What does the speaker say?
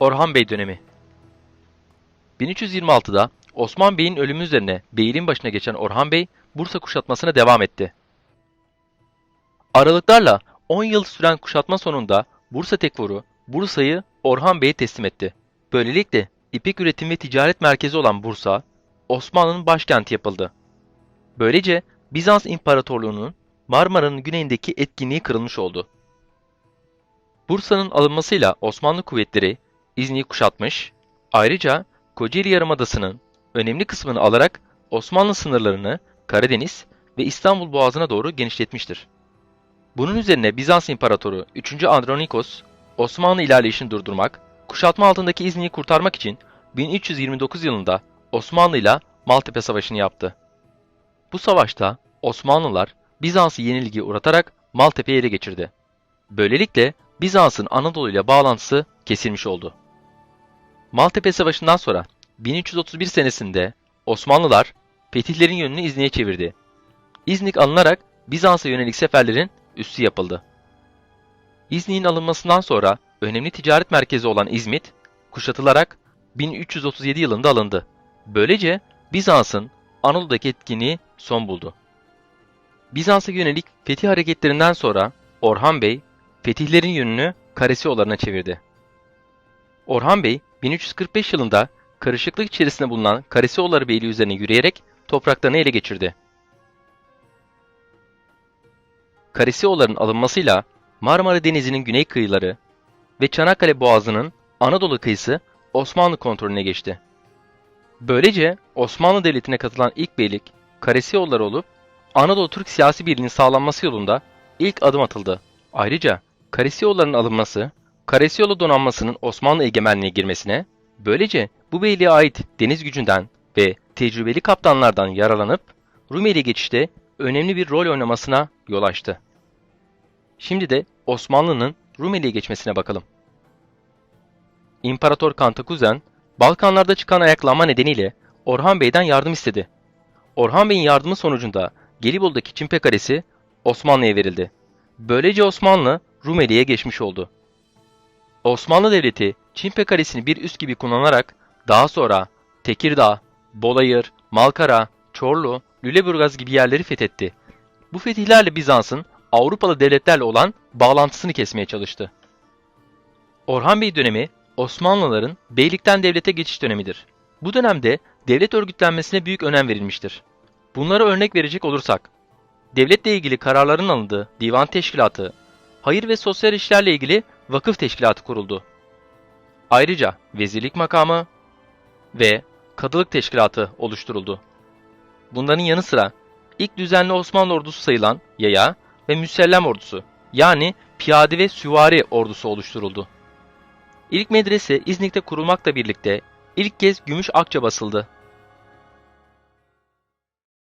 Orhan Bey dönemi 1326'da Osman Bey'in ölümü üzerine beyliğin başına geçen Orhan Bey, Bursa kuşatmasına devam etti. Aralıklarla 10 yıl süren kuşatma sonunda Bursa Tekfur'u Bursa'yı Orhan Bey'e teslim etti. Böylelikle ipek üretim ve ticaret merkezi olan Bursa, Osmanlı'nın başkenti yapıldı. Böylece Bizans İmparatorluğu'nun Marmara'nın güneyindeki etkinliği kırılmış oldu. Bursa'nın alınmasıyla Osmanlı kuvvetleri İznik'i kuşatmış, ayrıca Kocaeli Yarımadası'nın önemli kısmını alarak Osmanlı sınırlarını Karadeniz ve İstanbul Boğazı'na doğru genişletmiştir. Bunun üzerine Bizans İmparatoru 3. Andronikos, Osmanlı ilerleyişini durdurmak, kuşatma altındaki İznik'i kurtarmak için 1329 yılında Osmanlı ile Maltepe Savaşı'nı yaptı. Bu savaşta Osmanlılar Bizans'ı yenilgiye uğratarak Maltepe'yi ele geçirdi. Böylelikle Bizans'ın Anadolu ile bağlantısı kesilmiş oldu. Maltepe Savaşı'ndan sonra 1331 senesinde Osmanlılar fetihlerin yönünü İznik'e çevirdi. İznik alınarak Bizans'a yönelik seferlerin üssü yapıldı. İznik'in alınmasından sonra önemli ticaret merkezi olan İzmit kuşatılarak 1337 yılında alındı. Böylece Bizans'ın Anadolu'daki etkinliği son buldu. Bizans'a yönelik fetih hareketlerinden sonra Orhan Bey fetihlerin yönünü Karesioğullarına çevirdi. Orhan Bey 1345 yılında karışıklık içerisinde bulunan Karesioğulları Beyliği üzerine yürüyerek topraklarını ele geçirdi. Karesioğulların alınmasıyla Marmara Denizi'nin güney kıyıları ve Çanakkale Boğazı'nın Anadolu kıyısı Osmanlı kontrolüne geçti. Böylece Osmanlı Devleti'ne katılan ilk beylik Karesioğulları olup Anadolu Türk siyasi birliğinin sağlanması yolunda ilk adım atıldı. Ayrıca Karesioğulları'nın alınması, Karesioğlu donanmasının Osmanlı egemenliğine girmesine, böylece bu beyliğe ait deniz gücünden ve tecrübeli kaptanlardan yararlanıp Rumeli geçişte önemli bir rol oynamasına yol açtı. Şimdi de Osmanlı'nın Rumeli'ye geçmesine bakalım. İmparator Kantakuzen, Balkanlarda çıkan ayaklanma nedeniyle Orhan Bey'den yardım istedi. Orhan Bey'in yardımı sonucunda Gelibolu'daki Çimpe Kalesi Osmanlı'ya verildi. Böylece Osmanlı Rumeli'ye geçmiş oldu. Osmanlı Devleti Çimpe Kalesi'ni bir üs gibi kullanarak daha sonra Tekirdağ, Bolayır, Malkara, Çorlu, Lüleburgaz gibi yerleri fethetti. Bu fetihlerle Bizans'ın Avrupalı devletlerle olan bağlantısını kesmeye çalıştı. Orhan Bey dönemi Osmanlıların beylikten devlete geçiş dönemidir. Bu dönemde devlet örgütlenmesine büyük önem verilmiştir. Bunlara örnek verecek olursak, devletle ilgili kararların alındığı divan teşkilatı, hayır ve sosyal işlerle ilgili vakıf teşkilatı kuruldu. Ayrıca vezirlik makamı ve kadılık teşkilatı oluşturuldu. Bunların yanı sıra ilk düzenli Osmanlı ordusu sayılan yaya ve müsellem ordusu yani piyade ve süvari ordusu oluşturuldu. İlk medrese İznik'te kurulmakla birlikte ilk kez gümüş akçe basıldı.